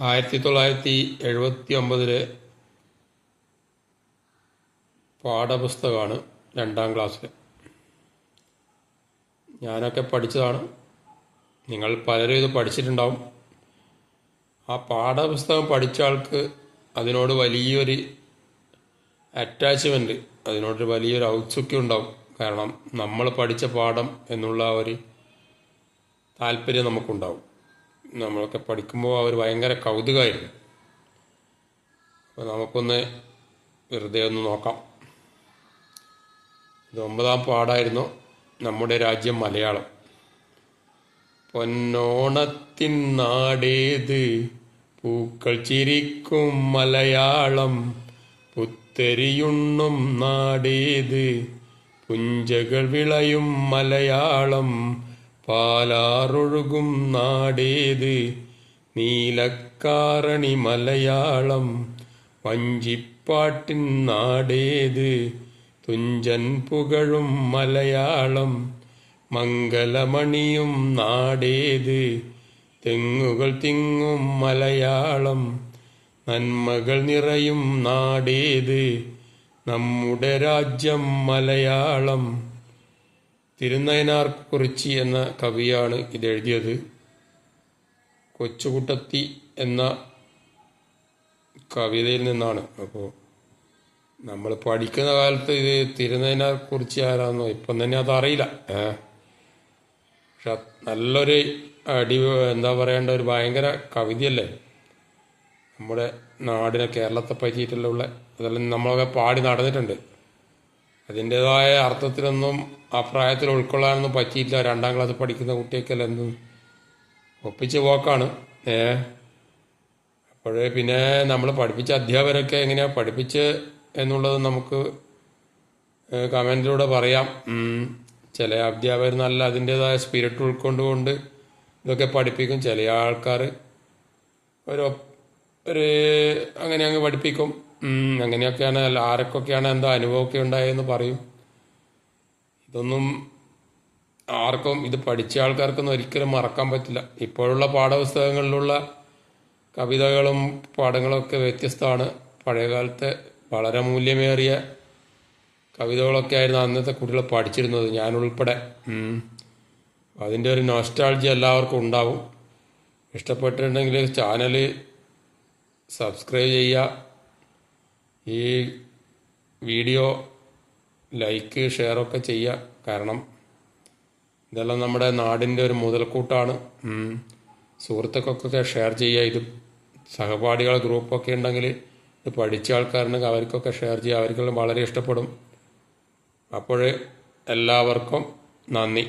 ആയിരത്തി തൊള്ളായിരത്തി എഴുപത്തി ഒമ്പതിലെ പാഠപുസ്തകമാണ് രണ്ടാം ക്ലാസ്സിൽ ഞാനൊക്കെ പഠിച്ചതാണ്. നിങ്ങൾ പലരും ഇത് പഠിച്ചിട്ടുണ്ടാവും. ആ പാഠപുസ്തകം പഠിച്ച ആൾക്ക് അതിനോട് വലിയൊരു അറ്റാച്ച്മെന്റ് അതിനോടൊരു വലിയൊരു ഔത്സുക്യം ഉണ്ടാവും. കാരണം നമ്മൾ പഠിച്ച പാഠം എന്നുള്ള ഒരു താല്പര്യം നമുക്കുണ്ടാവും. നമ്മളൊക്കെ പഠിക്കുമ്പോൾ അവർ ഭയങ്കര കൗതുകമായിരുന്നു അപ്പോൾ നമുക്കൊന്ന് വെറുതെ ഒന്ന് നോക്കാം. ഇത് ഒമ്പതാം പാടായിരുന്നു നമ്മുടെ രാജ്യം മലയാളം. പൊന്നോണത്തിൻ നാടേത് പൂക്കൾ ചിരിക്കും മലയാളം. പുത്തരിയുണ്ണും നാടേത്. പുഞ്ചകൾ വിളയും മലയാളം. പാലാറൊഴുകും നാടേത് നീലക്കാരണി മലയാളം വഞ്ചിപ്പാട്ടിൻ നാടേത് തുഞ്ചൻ പുകഴും മലയാളം മംഗലമണിയും നാടേത് തെങ്ങുകൾ തിങ്ങും മലയാളം നന്മകൾ നിറയും നാടേത് നമ്മുടെ രാജ്യം മലയാളം തിരുനയനാർ കുറിച്ചി എന്ന കവിയാണ് ഇതെഴുതിയത്. കൊച്ചുകുട്ടത്തി എന്ന കവിതയിൽ നിന്നാണ്. അപ്പോൾ നമ്മൾ പഠിക്കുന്ന കാലത്ത് ഇത് തിരുനയനാർ കുറിച്ച് ആരാന്നോ ഇപ്പം തന്നെ അതറിയില്ല പക്ഷെ നല്ലൊരു അടി എന്താ പറയേണ്ട ഒരു ഭയങ്കര കവിതയല്ലേ? നമ്മുടെ നാടിനെ കേരളത്തെ പറ്റിയിട്ടുള്ള അതെല്ലാം നമ്മളൊക്കെ പാടി നടന്നിട്ടുണ്ട്. അതിന്റെതായ അർത്ഥത്തിലൊന്നും ആ പ്രായത്തിൽ ഉൾക്കൊള്ളാനൊന്നും പറ്റിയില്ല. രണ്ടാം ക്ലാസ് പഠിക്കുന്ന കുട്ടിയൊക്കെയല്ല എന്ന് ഒപ്പിച്ച് പോക്കാണ് ഏ? അപ്പോഴേ പിന്നെ നമ്മൾ പഠിപ്പിച്ച അധ്യാപകരൊക്കെ എങ്ങനെയാണ് പഠിപ്പിച്ച് എന്നുള്ളത് നമുക്ക് കമന്റിലൂടെ പറയാം. ചില അധ്യാപകർ നല്ല അതിന്റെതായ സ്പിരിറ്റ് ഉൾക്കൊണ്ടുകൊണ്ട് ഇതൊക്കെ പഠിപ്പിക്കും. ചില ആൾക്കാർ ഒരു ഒരു അങ്ങനെ അങ്ങ് പഠിപ്പിക്കും. ഉം, അങ്ങനെയൊക്കെയാണ് അല്ല ആരൊക്കെയാണ് എന്താ അനുഭവമൊക്കെ ഉണ്ടായതെന്ന് പറയും. ഇതൊന്നും ആർക്കും ഇത് പഠിച്ച ആൾക്കാർക്കൊന്നും ഒരിക്കലും മറക്കാൻ പറ്റില്ല. ഇപ്പോഴുള്ള പാഠപുസ്തകങ്ങളിലുള്ള കവിതകളും പാഠങ്ങളും ഒക്കെ വ്യത്യസ്തമാണ്. പഴയകാലത്തെ വളരെ മൂല്യമേറിയ കവിതകളൊക്കെ ആയിരുന്നു അന്നത്തെ കുട്ടികൾ പഠിച്ചിരുന്നത് ഞാൻ ഉൾപ്പെടെ. അതിന്റെ ഒരു നോസ്റ്റാൾജി എല്ലാവർക്കും ഉണ്ടാവും. ഇഷ്ടപ്പെട്ടിട്ടുണ്ടെങ്കിൽ ചാനൽ സബ്സ്ക്രൈബ് ചെയ്യുക ഈ വീഡിയോ ലൈക്ക് ഷെയർ ഒക്കെ ചെയ്യുക കാരണം ഇതെല്ലാം നമ്മുടെ നാടിന്റെ ഒരു മുതൽക്കൂട്ടാണ്. സുഹൃത്തുക്കൾക്കൊക്കെ ഷെയർ ചെയ്യുക ഇത് സഹപാഠികൾ ഗ്രൂപ്പൊക്കെ ഉണ്ടെങ്കിൽ ഇത് പഠിച്ച ആൾക്കാരുണ്ടെങ്കിൽ അവർക്കൊക്കെ ഷെയർ ചെയ്യുക അവർക്കെല്ലാം വളരെ ഇഷ്ടപ്പെടും. അപ്പോൾ എല്ലാവർക്കും നന്ദി.